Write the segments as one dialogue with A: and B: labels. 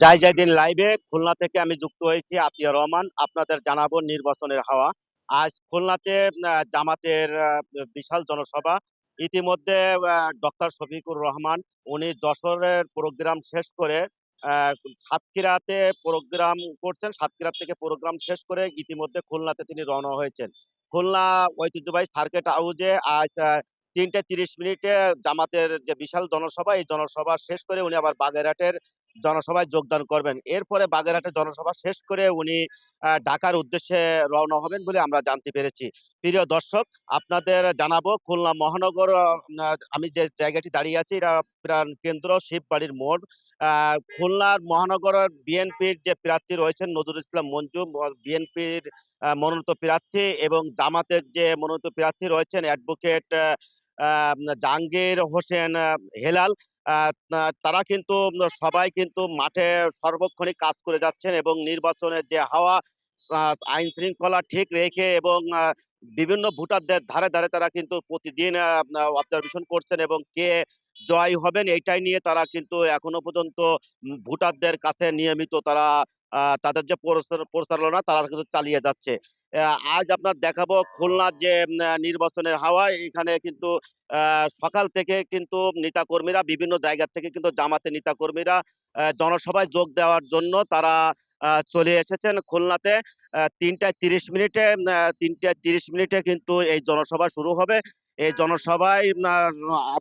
A: যাই যাই দিন লাইভে খুলনা থেকে আমি যুক্ত হয়েছি আতিয়া রহমান। আপনাদের জানাব নির্বাচনের হাওয়া। আজ খুলনাতে জামাতের বিশাল জনসভা। ইতিমধ্যে ডক্টর শফিকুর রহমান, উনি যশোরের প্রোগ্রাম শেষ করে সাতক্ষীরাতে প্রোগ্রাম করছেন। সাতক্ষীরা থেকে প্রোগ্রাম শেষ করে ইতিমধ্যে খুলনাতে তিনি রওনা হয়েছেন। খুলনা ঐতিহ্যবাহী সার্কেট হাউজে আজ তিনটে তিরিশ মিনিটে জামাতের যে বিশাল জনসভা, এই জনসভা শেষ করে উনি আবার বাগেরহাটের জনসভায় যোগদান করবেন। এরপরে বাগেরহাটে জনসভা শেষ করে উনি ঢাকার উদ্দেশ্যে রওনা হবেন বলে আমরা জানতে পেরেছি। প্রিয় দর্শক, আপনাদের জানাব খুলনা মহানগর আমি যে জায়গাটি দাঁড়িয়ে আছি, এটা প্রাণ কেন্দ্র শিববাড়ির মোড়। খুলনার মহানগরের বিএনপির যে প্রার্থী রয়েছেন নজরুল ইসলাম মঞ্জু বিএনপির মনোনীত প্রার্থী এবং জামাতের যে মনোনীত প্রার্থী রয়েছেন অ্যাডভোকেট জাহাঙ্গীর হোসেন হেলাল তারা কিন্তু সবাই কিন্তু মাঠে সর্বক্ষণিক কাজ করে যাচ্ছেন এবং নির্বাচনের যে হাওয়া আইন শৃঙ্খলা ঠিক রেখে এবং বিভিন্ন ভোটারদের ধারে ধারে তারা কিন্তু প্রতিদিন অবজারভেশন করছেন এবং কে জয় হবেন এইটাই নিয়ে তারা কিন্তু এখনও পর্যন্ত ভোটারদের কাছে নিয়মিত তারা তাদের যে প্রচারণা তারা কিন্তু চালিয়ে যাচ্ছে। আজ আপনার দেখাবো খুলনার যে নির্বাচনের হাওয়া। এখানে কিন্তু সকাল থেকে কিন্তু নেতাকর্মীরা, বিভিন্ন জায়গা থেকে কিন্তু জামাতে নেতাকর্মীরা জনসভায় যোগ দেওয়ার জন্য তারা চলে এসেছেন খুলনাতে। তিনটায় তিরিশ মিনিটে তিনটায় তিরিশ মিনিটে কিন্তু এই জনসভা শুরু হবে। এই জনসভায়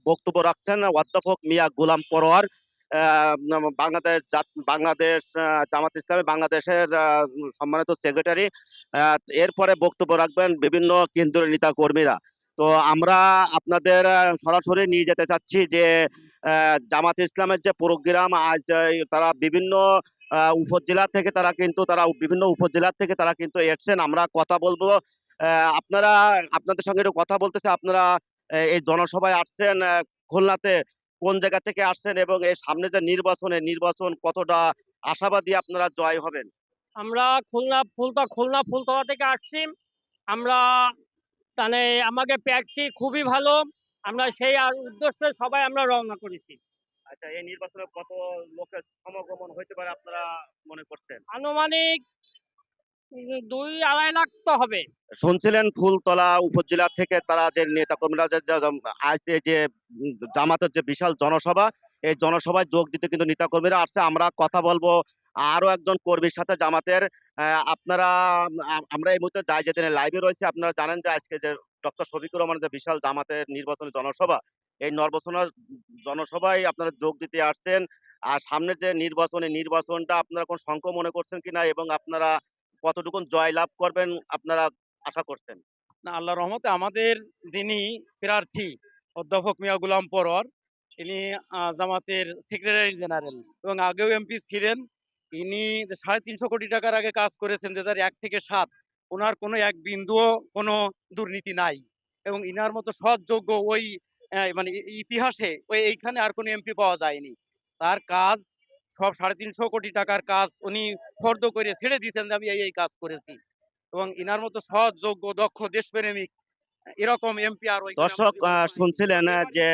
A: বক্তব্য রাখছেন অধ্যাপক মিয়া গোলাম পরোয়ার। বাংলাদেশ বাংলাদেশ জামাত ইসলামী, বাংলাদেশের সম্মানিত সেক্রেটারি এরপরে বক্তব্য রাখবেন বিভিন্ন কেন্দ্রীয় নেতা কর্মীরা। তো আমরা আপনাদের সরাসরি নিয়ে যেতে চাচ্ছি যে জামাত ইসলামের যে প্রোগ্রাম আজ তারা বিভিন্ন উপজেলা থেকে তারা কিন্তু তারা বিভিন্ন উপজেলা থেকে তারা কিন্তু এসছেন। আমরা কথা বলব আপনারা, আপনাদের সঙ্গে একটু কথা বলতেছে, আপনারা এই জনসভায় আসছেন খুলনাতে। কোন জায়গা থেকে আসছেন এবং এই সামনে যে নির্বাচনে নির্বাচন কতটা আশাবাদী আপনারা জয় হবেন?
B: আমরা খুলনা ফুলতা খুলনা ফুলতলা থেকে আসছি। আমরা মানে আমাকে প্যাকটি খুবই ভালো। আমরা সেই আর উদ্দেশ্যে সবাই আমরা রওনা করেছি।
A: আচ্ছা এই নির্বাচনে কত লোকের সমাগমন হইতে পারে আপনারা মনে করছেন?
B: আনুমানিক দুই আড়াই লাখ তো হবে।
A: শুনছিলেন ফুলতলা উপজেলা থেকে তারা যে যে- আজ এই যে জামাতের যে বিশাল জনসভা, এই জনসভায় যোগ দিতে কিন্তু নেতাকর্মীরা আসছে। আমরা কথা বলব আরও একজন কর্মীর সাথে জামাতের। আপনারা আমরা এই মুহূর্তে যাই যেদিনে লাইভে রয়েছে, আপনারা জানেন যে আজকে যে ডক্টর শফিকুর রহমানের যে বিশাল জামাতের নির্বাচনী জনসভা, এই নির্বাচনের জনসভায় আপনারা যোগ দিতে আসছেন। আর সামনে যে নির্বাচনী নির্বাচনটা আপনারা কোন শঙ্ক মনে করছেন কিনা এবং আপনারা কতটুকু জয় লাভ করবেন আপনারা আশা করছেন?
C: না আল্লাহ রহমতে আমাদের যিনি প্রার্থী, অধ্যাপক মিয়া গুলাম পরর, ইনি জামাতের সেক্রেটারি জেনারেল এবং আগেও এমপি ছিলেন। ইনি সাড়ে তিনশো কোটি টাকার আগে কাজ করেছেন দু এক থেকে সাত, ওনার কোনো এক বিন্দুও কোনো দুর্নীতি নাই এবং ইনার মতো সৎযোগ্য ওই মানে ইতিহাসে ওই এইখানে আর কোনো এমপি পাওয়া যায়নি। তার কাজ সব সাড়ে তিনশো কোটি টাকার কাজ উনি ফর্দ করে ছেড়ে দিয়েছেন যে আমি এই এই কাজ করেছি। এবং ইনার মতো সৎ যোগ্য দক্ষ দেশপ্রেমিক এরকম এমপি আর
A: দর্শক শুনছিলেন যে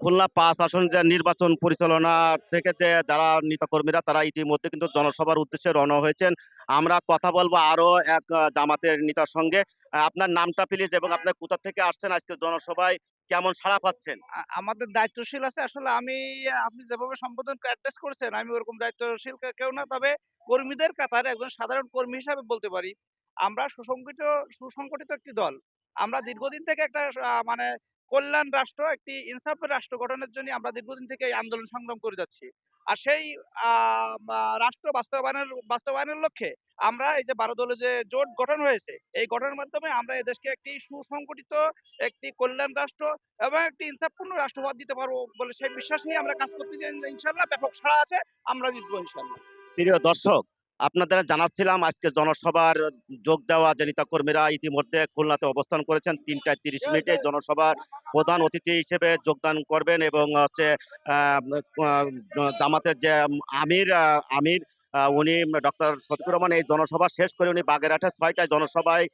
A: খুলনা পাঁচ আসন যে নির্বাচন পরিচালনা থেকে যে যারা নেতাকর্মীরা তারা ইতিমধ্যে কিন্তু জনসভার উদ্দেশ্যে রওনা হয়েছেন। আমরা কথা বলব আরও এক জামাতের নেতার সঙ্গে। আপনার নামটা প্লিজ এবং আপনার কোথা থেকে আসছেন আজকে জনসভায়? কেমন সাড়া পাচ্ছেন?
D: আমাদের দায়িত্বশীল আছে। আসলে আমি, আপনি যেভাবে সম্বোধন অ্যাড্রেস করেছেন, আমি ওরকম দায়িত্বশীল কেউ না। তবে কর্মীদের কাতারে একজন সাধারণ কর্মী হিসাবে বলতে পারি, আমরা সুসংগঠিত সুসংগঠিত একটি দল। আমরা দীর্ঘদিন থেকে একটা মানে কল্যাণ রাষ্ট্র একটি ইনসাফের রাষ্ট্র গঠনের জন্য আমরা দীর্ঘদিন থেকে আন্দোলন সংগ্রাম করে যাচ্ছি। আর সেই রাষ্ট্র বাস্তবায়নের বাস্তবায়নের লক্ষ্যে আমরা এই যে বারো দলের যে জোট গঠন হয়েছে, এই গঠনের মাধ্যমে আমরা এদেশকে একটি সুসংগঠিত, একটি কল্যাণ রাষ্ট্র এবং একটি ইনসাফপূর্ণ রাষ্ট্রবাদ দিতে পারব বলে সেই বিশ্বাস নিয়ে আমরা কাজ করতেছি। ইনশাল্লাহ ব্যাপক সাড়া আছে, আমরা জিতবো ইনশাল্লাহ
A: প্রিয় দর্শক আপনাদের জানাচ্ছিলাম, আজকে জনসভার যোগ দেওয়া যে নেতাকর্মীরা ইতিমধ্যে খুলনাতে অবস্থান করেছেন, তিনটায় তিরিশ মিনিটে জনসভার প্রধান অতিথি হিসেবে যোগদান করবেন এবং হচ্ছে জামাতের যে আমির আমির উনি ডক্টর শফিকুর রহমান, এই জনসভা শেষ করে উনি বাগেরহাটে ছয়টায় জনসভায়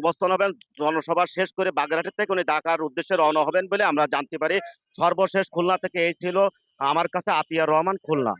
A: অবস্থান হবেন। জনসভা শেষ করে বাগেরহাটের থেকে উনি ঢাকার উদ্দেশ্যে রওনা হবেন বলে আমরা জানতে পারি। সর্বশেষ খুলনা থেকে এই ছিল আমার কাছে আতিয়ার রহমান, খুলনা।